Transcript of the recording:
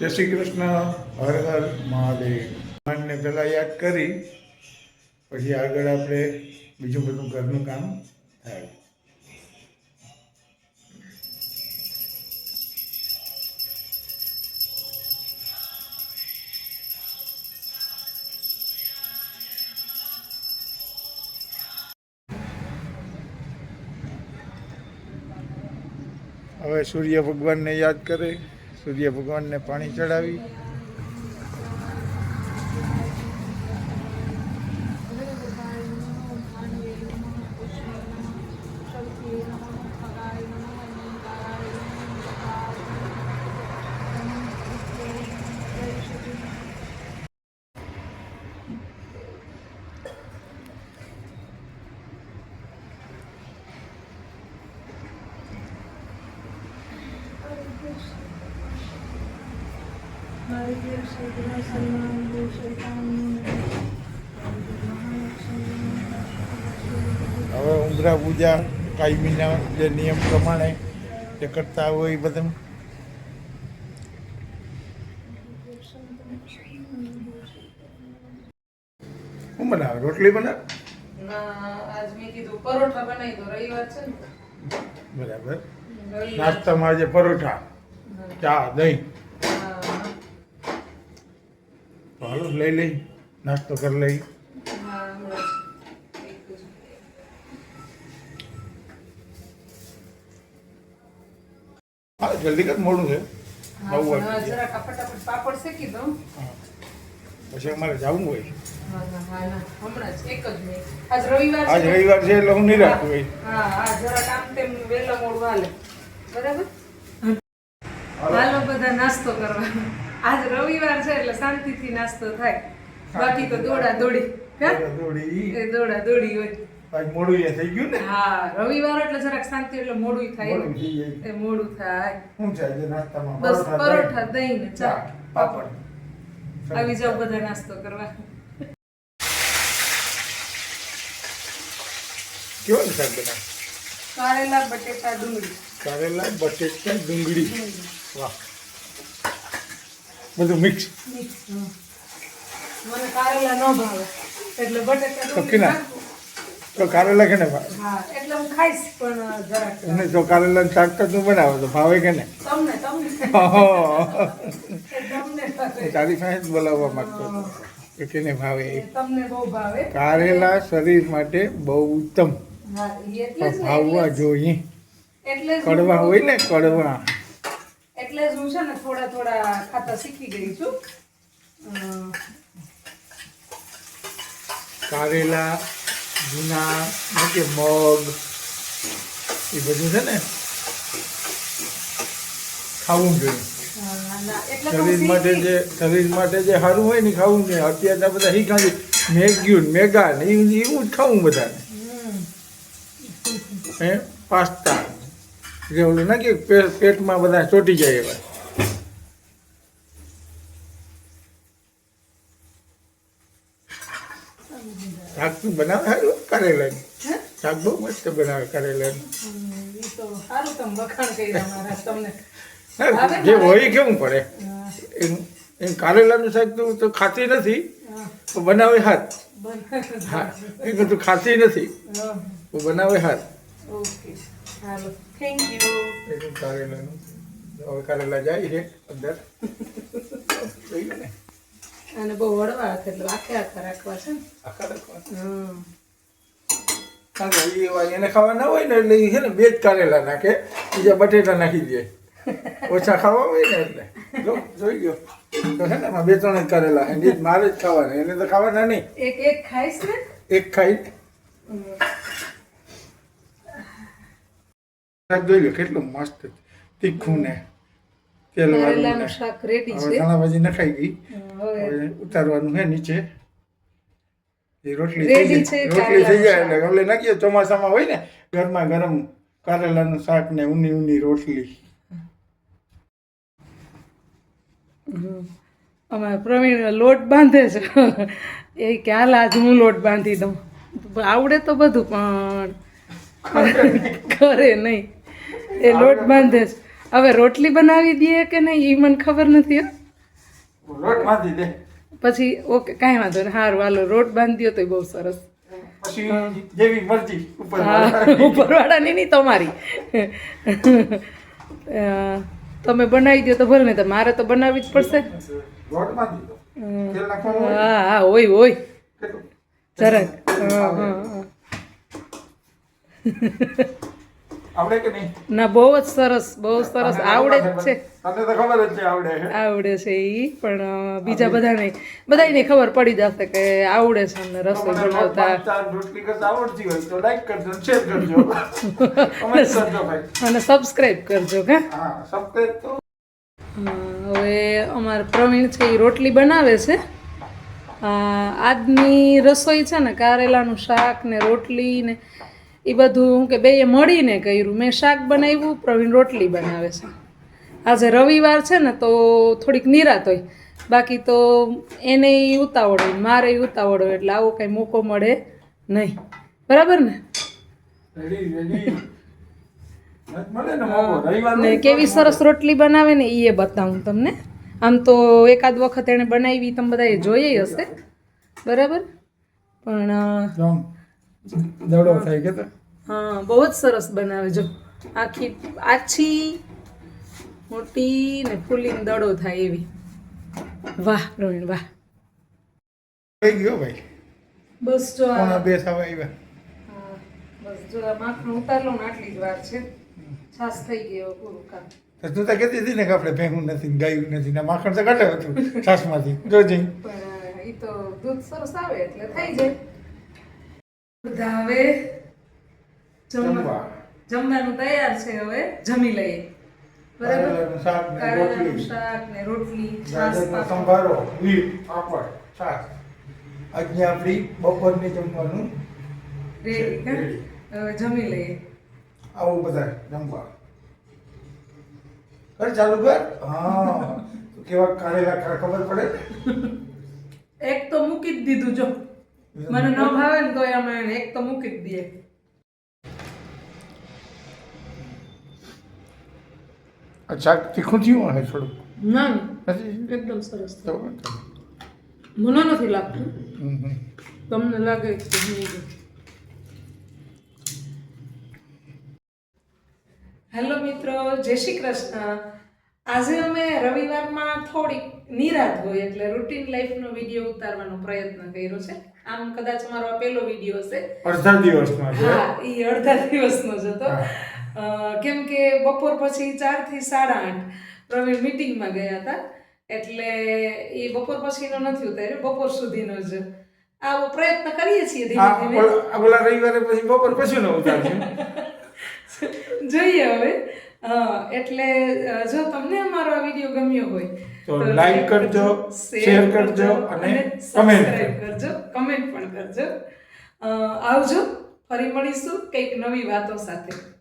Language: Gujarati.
જય શ્રી કૃષ્ણ. હર હર મહાદેવ. ભગવાનને પહેલાં યાદ કરી, પછી આગળ આપણે બીજું બધું ઘરનું કામ થાય. હવે સૂર્ય ભગવાનને યાદ કરે. સૂર્ય ભગવાનને પાણી ચડાવી હવે ઉંદરા પૂજા કાયમીના જે નિયમ પ્રમાણે જે કરતા હોય એ બધું. શું બનાવે? રોટલી બનાવે? આજ મેં કીધું પરોઠા બનાવી દો રવિવાર છે ને. બરાબર. નાસ્તામાં આજે પરોઠા ચા દહીં હા, તો હાલો લઈ લઈ નાસ્તો કરી લઈ. હા, જલ્દી કર મોડું છે. નવ પાપડ શેકી દઉં. પછી અમારે જવું હોય. આજ રવિવાર છે એટલે હું નિરાશ હોય હા હા જરાક આમ તેમ મોડું હાલે. બરાબર? હાલો. બધા નાસ્તો કરવા આજ રવિવાર છે એટલે શાંતિથી નાસ્તો થાય. બાકી તો દોડા દોડી? એ દોડા દોડી હોય. આજ મોડું એ થઈ ગયું ને? હા રવિવાર એટલે જરાક શાંતિ એટલે મોડું થાય. મોડું એ મોડું થાય. શું છે આજે નાસ્તામાં? બસ દહીં, પરોઠા દહીં ને ચા. પાપડ. આવી જાવ બધા નાસ્તો કરવા. કેવો ને કારેલા બટેટા ડુંગળી. કારેલા બટેટા ડુંગળી. વાહ. બધું મિક્સ. મને કારેલા ન ભાવે. એટલે બટેટા તો કારેલા કેને ભાવે? હા એટલે હું ખાઈશ પણ જરાક. એને તો ને શાક તો બનાવે તો ભાવે કે ને તમને. તમને તારી પાસે બોલાવવા માંગતો. કે કેને ભાવે? તમને બહુ ભાવે. કારેલા શરીર માટે બહુ ઉત્તમ. હા એટલે જ પણ ને, ભાવવા જોઈએ. એટલે કડવા હોય ને કડવા. એટલે જ હું છે ને થોડા થોડા ખાતા શીખી ગઈ છું. કારેલા જૂના કે મગ એ બધું છે ને ખાવું જોઈએ. શરીર માટે જે શરીર માટે જે સારું હોય ને ખાવું જોઈએ. અત્યારે બધા હી છે. મેગ્યું મેગા ને એવું એવું જ ખાવું બધાને. હે? પાસ્તા. જે ઓલું ના કે પેટમાં બધા ચોટી જાય એવા. શાક તું બનાવે? સારું કરેલા હે? શાક બહુ મસ્ત બનાવે કરેલા જે. હોય કેવું પડે? એમ કારેલાનું શાક તું તો ખાતી નથી તો બનાવે હાથ. હા એ તું ખાતી નથી બનાવે હાથ. ઓકે. હાલો થેન્ક યુ એટલું કારેલાનું હવે કારેલા જાય છે અંદર ને? અને બહુ વડવા હતા એટલે આખે આખા રાખવા છે. ને આખા રાખવા. એને ખાવા ના હોય ને એટલે એ છે ને બે જ કારેલા નાખે. બીજા બટેટા નાખી દે. ઓછા ખાવા હોય ને એટલે. જો જોઈ ગયો તો છે ને બે ત્રણ જ કારેલા છે મારે જ ખાવાના એને તો ખાવાના નહીં. એક એક ખાઈશ ને? એક ખાઈ. શાક જોઈ લો કેટલું મસ્ત તીખું ને તેલ વાળું શાક રેડી છે. નખાઈ ગઈ. ઉતારવાનું છે નીચે. એ રોટલી રોટલી થઈ જાય એટલે એટલે નાખીએ ચોમાસામાં હોય ને ગરમા ગરમ કારેલાનું શાક ને ઊની ઊની રોટલી. અમારે પ્રવીણ લોટ બાંધે છે. એ કે હાલ આજ હું લોટ બાંધી દઉં. આવડે તો બધું પણ કરે નહીં. એ લોટ બાંધે છે હવે રોટલી બનાવી દઈએ કે નહીં એ મને ખબર નથી. લોટ બાંધી દે. પછી ઓકે કાંઈ વાંધો નહીં. સારું હાલો રોટ બાંધ્યો તો બહુ સરસ. જેવી મરજી ઉપરવાળાની નહીં તમારી. તમે બનાવી દો તો ભલે ને તો મારે તો બનાવવી જ પડશે. હા હા હોય હોય? જરાક. હા હા હા. આવડે કે નહીં? ના બહુ જ સરસ બહુ સરસ. આવડે જ છે. તને તો ખબર જ છે આવડે છે. આવડે છે એ પણ બીજા બધાને બધાને ખબર પડી જશે કે આવડે છે અમને રસોઈ બનાવતા. ચાર રોટલી કરતા આવડતી હોય તો લાઈક કરજો શેર કરજો. કમેન્ટ કરજો ભાઈ. અને સબસ્ક્રાઇબ કરજો કે હા સબસ્ક્રાઇબ તો. હવે અમાર પ્રવીણ છે એ રોટલી બનાવે છે. આજની રસોઈ છે ને કારેલાનું શાક ને રોટલી ને એ બધું હું કે બે મળીને કર્યું. મેં શાક બનાવ્યું પ્રવીણ રોટલી બનાવે છે. આજે રવિવાર છે ને તો થોડીક નિરાત હોય. બાકી તો એને ઉતાવળ હોય મારે ઉતાવળ હોય એટલે આવો કાંઈ મોકો મળે નહીં. બરાબર ને? કેવી સરસ રોટલી બનાવે ને એ બતાવું તમને. આમ તો એકાદ વખત એણે બનાવી તમે બધાએ જોઈએ હશે. બરાબર? પણ દવડો થાય કે હા બહુ જ સરસ બનાવે જો. આખી આછી મોટી ને ફૂલીને દડો થાય એવી. વાહ રોહિણ વાહ. થઈ ગયો ભાઈ? બસ જો આ બે થવા આવ્યા હા, બસ જો આ માખણ ઉતારલો ને આટલી જ વાર છે. છાસ થઈ ગયો પૂરું કામ. તો તું તો કહેતી હતી ને કે આપણે ભેગું નથી ગાયું નથી ને માખણ તો કાઢે હતું છાસમાંથી જોજે પણ એ તો દૂધ સરસ આવે એટલે થઈ જાય. બધા હવે જમવા જમવા. જમવાનું તૈયાર છે હવે. જમી લઈએ. બરાબર? શાક ને રોટલી. સંભારો વીટ પાપડ છાશ. આજની આપણી બપોરની જમવાનું. હવે જમી લઈએ. આવું બધા જમવા. અરે ચાલુ કર. હા. કેવા કારેલા ખબર પડે? એક તો મૂકી જ દીધું જો. મને ન ભાવે ને તો અમે એક તો મૂકી જ દઈએ. અચ્છા તીખું થયું હશે થોડું ના એકદમ સરસ મને નથી લાગતું. તમને લાગે કે નહીં? હેલો મિત્રો જય શ્રી કૃષ્ણ. આજે અમે રવિવારમાં થોડીક નિરાત હોય એટલે રૂટીન લાઈફનો વીડિયો ઉતારવાનો પ્રયત્ન કર્યો છે. આમ કદાચ અમારો આ પહેલો વીડિયો હશે. અડધા દિવસમાં હા એ અડધા દિવસનો જ હતો. કેમ કે બપોર પછી ચારથી સાડા આઠ પ્રવીણ મિટિંગમાં ગયા હતા. એટલે એ બપોર પછીનો નથી ઉતાર્યો બપોર સુધીનો જ. આવો પ્રયત્ન કરીએ છીએ ધીમે ધીમે. ઓલા- રવિવારે પછી બપોર પછી નો ઉતારશે જોઈએ હવે. એટલે જો તમને અમારો આ વીડિયો ગમ્યો હોય તો લાઈક કરજો, શેર કરજો અને સબસ્ક્રાઇબ કરજો. કમેન્ટ પણ કરજો. અ, આવજો ફરી મળીશું કંઈક નવી વાતો સાથે.